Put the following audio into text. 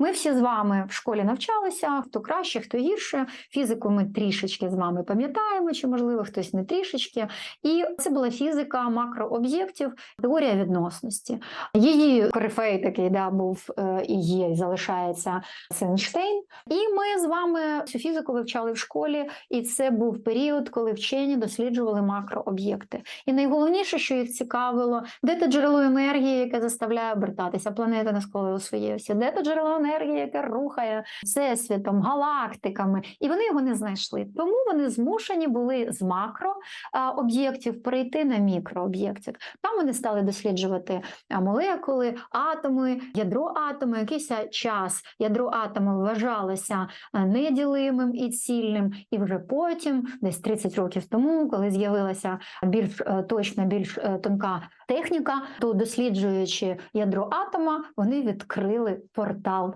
Ми всі з вами в школі навчалися, хто краще, хто гірше. Фізику ми трішечки з вами пам'ятаємо, чи можливо хтось не трішечки. І це була фізика макрооб'єктів, теорія відносності. Її корифей такий да, був е, і є, і залишається Сенштейн. І ми з вами цю фізику вивчали в школі, і це був період, коли вчені досліджували макрооб'єкти. І найголовніше, що їх цікавило, де те джерело енергії, яке заставляє обертатися планети навколо своєї осі, де те джерело яке рухає всесвітом, галактиками, і вони його не знайшли. Тому вони змушені були з макрооб'єктів перейти на мікрооб'єктів. Там вони стали досліджувати молекули, атоми, ядро атому. Якийсь час ядро атому вважалося неділимим і цільним, і вже потім, десь 30 років тому, коли з'явилася більш е, точна, більш е, тонка техніка, то досліджуючи ядро атома, вони відкрили портал